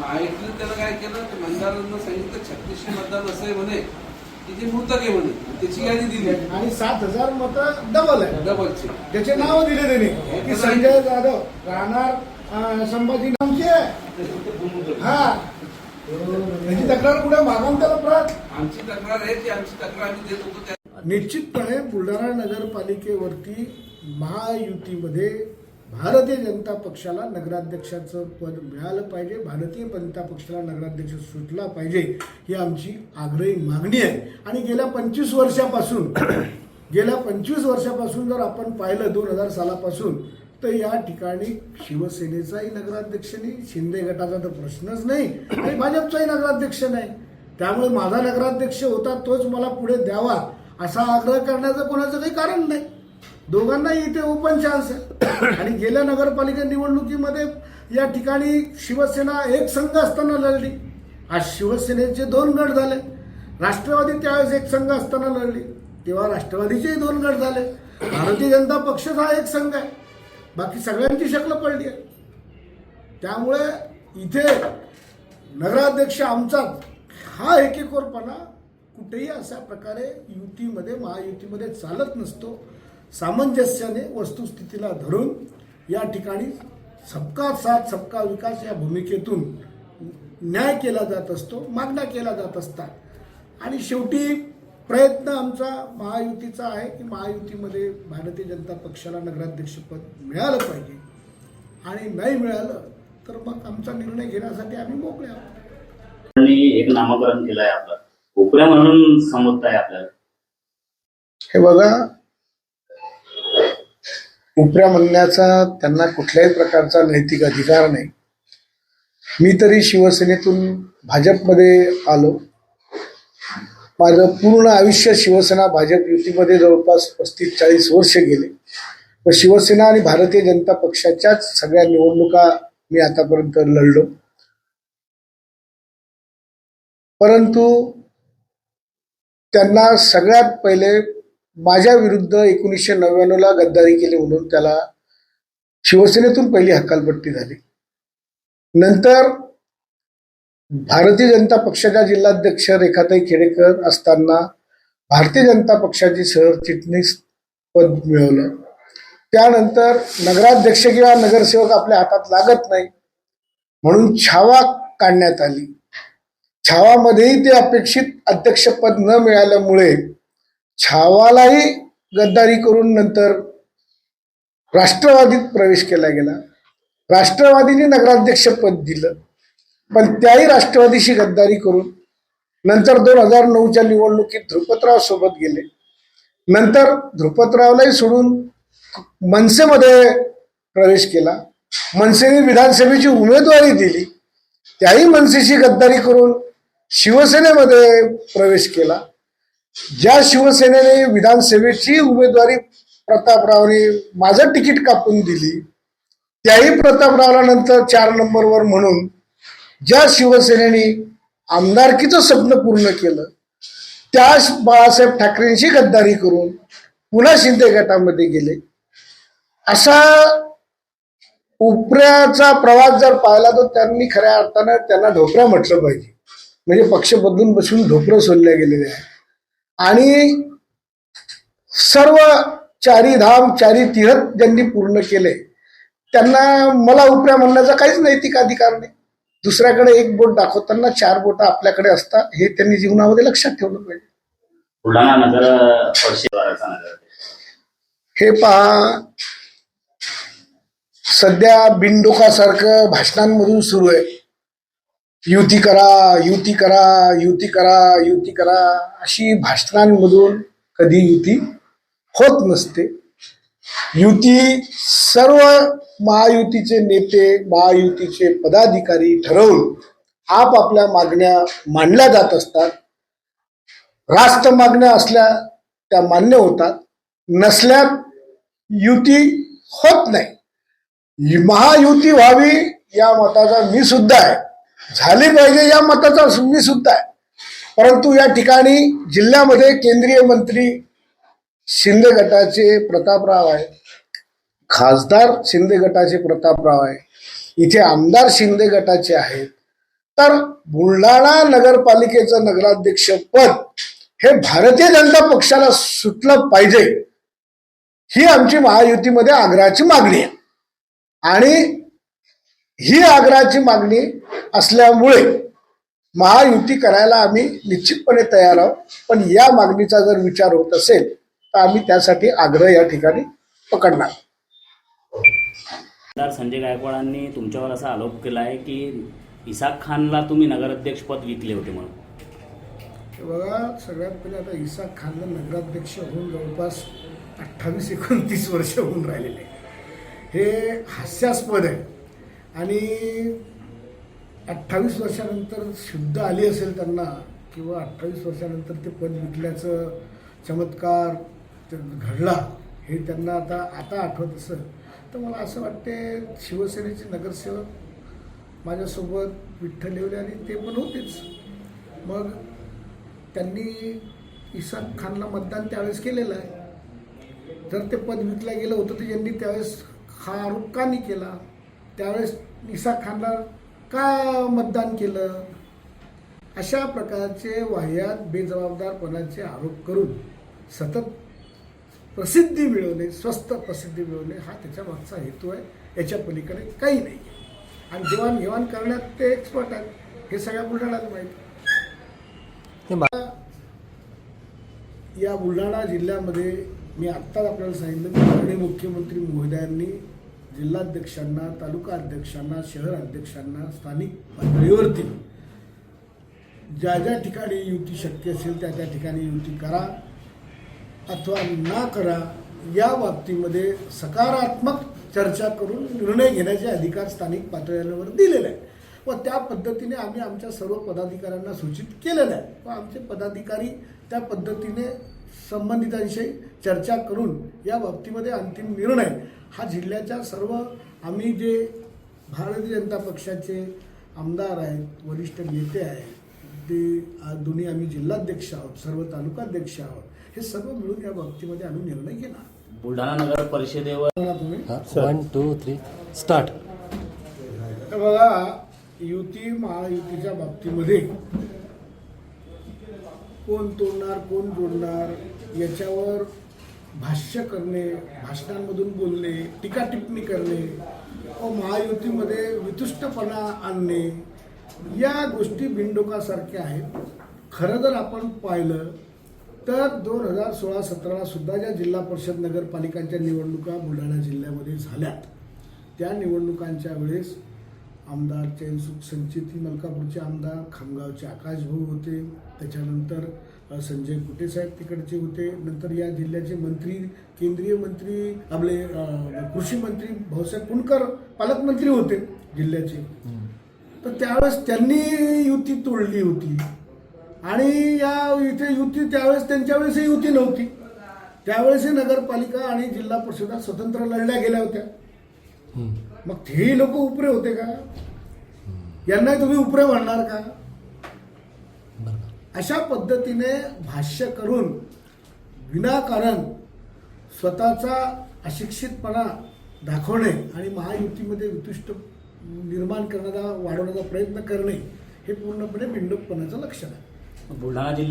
महायुतीनं त्याला काय केलं? तर मतदारांना सांगितलं छत्तीसशे मतदान असं आहे म्हणे की ते मृतक आहे म्हणे त्याची यादी दिली. आणि सात हजार मत डबल आहे. डबलची त्याचे नाव दिले त्यांनी. की संजय जाधव राहणार संभाजी नामचे. हा. त्याची तक्रार कुठे? प्रत आमची तक्रार आहे की आमची तक्रार आम्ही देत होतो निश्चितपणे बुलढाणा नगरपालिकेवरती महायुतीमध्ये भारतीय जनता पक्षाला नगराध्यक्षाचं पद मिळालं पाहिजे भारतीय जनता पक्षाला नगराध्यक्ष सुटला पाहिजे ही आमची आग्रही मागणी आहे. आणि गेल्या पंचवीस वर्षापासून गेल्या पंचवीस वर्षापासून जर आपण पाहिलं दोन हजार सालापासून तर या ठिकाणी शिवसेनेचाही नगराध्यक्ष नाही शिंदे गटाचा तर प्रश्नच नाही आणि भाजपचाही नगराध्यक्ष नाही. त्यामुळे माझा नगराध्यक्ष होता तोच मला पुढे द्यावा असा आग्रह करण्याचं कोणाचं काही कारण नाही. दोघांनाही इथे ओपन चान्स आहे. आणि गेल्या नगरपालिका निवडणुकीमध्ये या ठिकाणी शिवसेना एक संघ असताना लढली. आज शिवसेनेचे दोन गट झाले. राष्ट्रवादी त्यावेळेस एक संघ असताना लढली. तेव्हा राष्ट्रवादीचेही दोन गट झाले. भारतीय जनता पक्षच हा एक संघ आहे. बाकी सगळ्यांची शक्ल पडली आहे. त्यामुळे इथे नगराध्यक्ष आमचा हा एकेकोरपणा कुठेही अशा प्रकारे युतीमध्ये महायुतीमध्ये चालत नसतो. सामंजस्याने वस्तुस्थितीला धरून या ठिकाणी सबका साथ सबका विकास या भूमिकेतून न्याय केला जात असतो मागण्या केल्या जात असतात. आणि शेवटी प्रयत्न आमचा महायुतीचा आहे की महायुतीमध्ये भारतीय जनता पक्षाला नगराध्यक्षपद मिळालं पाहिजे. आणि नाही मिळालं तर मग आमचा निर्णय घेण्यासाठी आम्ही मोकळे आहोत. आणि एक नामकरण केलं आहे आपलं. उपऱ्या म्हणून संबोधत आहे आपल्याला. हे बघा उपऱ्या म्हणण्याचा त्यांना कुठल्याही प्रकारचा नैतिक अधिकार नाही. मी तरी शिवसेनेतून भाजपमध्ये आलो. माझं पूर्ण आयुष्य शिवसेना भाजप युतीमध्ये जवळपास पस्तीस चाळीस वर्ष गेले. व शिवसेना आणि भारतीय जनता पक्षाच्याच सगळ्या निवडणुका मी आतापर्यंत लढलो. परंतु त्यांना सगळ्यात पहिले माझ्या विरुद्ध एकोणीसशे नव्याण्णवला गद्दारी केली म्हणून त्याला शिवसेनेतून पहिली हकालपट्टी झाली. नंतर भारतीय जनता पक्षाच्या जिल्हाध्यक्ष रेखाताई खेडेकर असताना भारतीय जनता पक्षाची सरचिटणीस पद मिळवलं. त्यानंतर नगराध्यक्ष किंवा नगरसेवक आपल्या हातात लागत नाही म्हणून छावा काढण्यात आली. छावामध्येही ते अपेक्षित अध्यक्षपद न मिळाल्यामुळे छावालाही गद्दारी करून नंतर राष्ट्रवादीत प्रवेश केला गेला. राष्ट्रवादीने नगराध्यक्षपद दिलं. पण त्याही राष्ट्रवादीशी गद्दारी करून नंतर दोन हजार नऊच्या निवडणुकीत ध्रुपतराव सोबत गेले. नंतर ध्रुपतरावलाही सोडून मनसेमध्ये प्रवेश केला. मनसेने विधानसभेची उमेदवारी दिली. त्याही मनसेशी गद्दारी करून शिवसेनेमध्ये प्रवेश केला. ज्या शिवसेनेने विधानसभेची उमेदवारी प्रतापरावने माझं तिकीट कापून दिली त्याही प्रतापरावला नंतर चार नंबरवर म्हणून ज्या शिवसेनेने आमदारकीचं स्वप्न पूर्ण केलं त्या बाळासाहेब ठाकरेंशी गद्दारी करून पुन्हा शिंदे गटामध्ये गेले. असा उपऱ्याचा प्रवास जर पाहिला तर त्यांनी खऱ्या अर्थानं त्यांना ढोपरा म्हटलं पाहिजे. म्हणजे पक्ष बदलून बसून ढोपरं सोडल्या गेलेले आहे आणि सर्व चारी धाम चारी तीर्थ ज्यांनी पूर्ण केले त्यांना मला उपऱ्या म्हणण्याचा काहीच नैतिक अधिकार नाही. दुसऱ्याकडे एक बोट दाखवताना चार बोट आपल्याकडे असतात हे त्यांनी जीवनामध्ये लक्षात ठेवलं पाहिजे. हे पहा सध्या बिनडोकासारखं भाषणांमधून सुरू आहे. युती करा युती करा युती करा युती करा अशी भाषणांमधून कधी युती होत नसते. युती सर्व महायुतीचे नेते महायुतीचे पदाधिकारी ठरवून आपापल्या मागण्या मांडल्या जात असतात. रास्त मागण्या असल्या त्या मान्य होतात. नसल्या युती होत नाही. महायुती व्हावी या मताचा मी सुद्धा आहे. झाली पाहिजे या मताचा मी सुद्धा आहे. परंतु या ठिकाणी जिल्ह्यामध्ये केंद्रीय मंत्री शिंदे गटाचे प्रतापराव आहे. खासदार शिंदे गटाचे प्रतापराव आहे. इथे आमदार शिंदे गटाचे आहेत. तर बुलढाणा नगरपालिकेचं नगराध्यक्ष पद हे भारतीय जनता पक्षाला सुटलं पाहिजे ही आमची महायुतीमध्ये आग्रहाची मागणी आहे. आणि ही आग्रहाची मागणी असल्यामुळे महायुती करायला आम्ही निश्चितपणे तयार आहोत. पण या मागणीचा जर विचार होत असेल तर आम्ही त्यासाठी आग्रह या ठिकाणी पकडणार. आमदार संजय गायकवाडांनी तुमच्यावर असा आरोप केला आहे की इसाक खानला तुम्ही नगराध्यक्षपद विकले होते म्हणून. हे बघा सगळ्यात पहिले आता इसाक खानला नगराध्यक्ष होऊन जवळपास अठ्ठावीस एकोणतीस वर्ष होऊन राहिलेले. हे हास्यास्पद आहे. आणि अठ्ठावीस वर्षानंतर शुद्ध आली असेल त्यांना किंवा अठ्ठावीस वर्षानंतर ते पद विकल्याचं चमत्कार घडला हे त्यांना आता आता आठवत असेल. तर मला असं वाटते शिवसेनेचे नगरसेवक माझ्यासोबत विठ्ठल येवले आणि ते पण होतेच. मग त्यांनी इसाक खानला मतदान त्यावेळेस केलेलं आहे. जर ते पद विकलं गेलं होतं तर यांनी त्यावेळेस हा आरोप का नाही केला? त्यावेळेस इसा खानला का मतदान केलं? अशा प्रकारचे वाह्यात बेजबाबदारपणाचे आरोप करून सतत प्रसिद्धी मिळवणे स्वस्त प्रसिद्धी मिळवणे हा त्याच्या मागचा हेतू आहे. याच्या पलीकडे काही नाही. आणि देवाणघेवाण करण्यात ते एक्सपर्ट आहेत. हे सगळ्या बुलढाण्याला माहिती. या बुलढाणा जिल्ह्यामध्ये मी आत्ताच आपल्याला सांगितलं की माननीय मुख्यमंत्री महोदयांनी जिल्हाध्यक्षांना तालुका अध्यक्षांना शहर अध्यक्षांना स्थानिक पातळीवरती ज्या ज्या ठिकाणी युती शक्य असेल त्या त्या ठिकाणी युती करा अथवा ना करा या बाबतीमध्ये सकारात्मक चर्चा करून निर्णय घेण्याचे अधिकार स्थानिक पातळीवर दिलेले आहे व त्या पद्धतीने आम्ही आमच्या सर्व पदाधिकाऱ्यांना सूचित केलेलं आहे. व आमचे पदाधिकारी त्या पद्धतीने संबंधितांविषयी चर्चा करून या बाबतीमध्ये अंतिम निर्णय. हा जिल्ह्याच्या सर्व आम्ही जे भारतीय जनता पक्षाचे आमदार आहेत वरिष्ठ नेते आहेत ते दोन्ही आम्ही जिल्हाध्यक्ष आहोत सर्व तालुकाध्यक्ष आहोत हे सर्व मिळून या बाबतीमध्ये आम्ही निर्णय घेणार. बुलढाणा नगर परिषदेवर तुम्ही. वन टू थ्री स्टार्ट तर बघा युती महायुतीच्या बाबतीमध्ये कोण तोडणार कोण जोडणार याच्यावर भाष्य करणे भाषणांमधून बोलणे टीका टिप्पणी करणे व महायुतीमध्ये वितुष्टपणा आणणे या गोष्टी बिनडोकासारख्या आहेत. खरं जर आपण पाहिलं तर दोन हजार सोळा सतराला सुद्धा ज्या जिल्हा परिषद नगरपालिकांच्या निवडणुका बुलढाणा जिल्ह्यामध्ये झाल्यात त्या निवडणुकांच्या वेळेस आमदार चैनसुख संचेती मलकापूरचे आमदार खामगावचे आकाश भाऊ होते. त्याच्यानंतर संजय कुटे साहेब तिकडचे होते. नंतर या जिल्ह्याचे मंत्री केंद्रीय मंत्री आपले कृषी मंत्री भाऊसाहेब कुणकर पालकमंत्री होते जिल्ह्याचे. तर त्यावेळेस त्यांनी युती तोडली होती. आणि या इथे युती त्यावेळेस त्यांच्या वेळेसही युती नव्हती. त्यावेळेसही नगरपालिका आणि जिल्हा परिषदा स्वतंत्र लढल्या गेल्या होत्या. मग तेही लोक उपरे होते का? यांनाही तुम्ही उपरे म्हणणार का? अशा पद्धतीने भाष्य करून विनाकारण स्वतःचा अशिक्षितपणा दाखवणे आणि महायुतीमध्ये वितुष्ट निर्माण करण्याचा वाढवण्याचा प्रयत्न करणे हे पूर्णपणे बिंडोकपणाचं लक्षण आहे. बुलढाणा जिल्ह्यात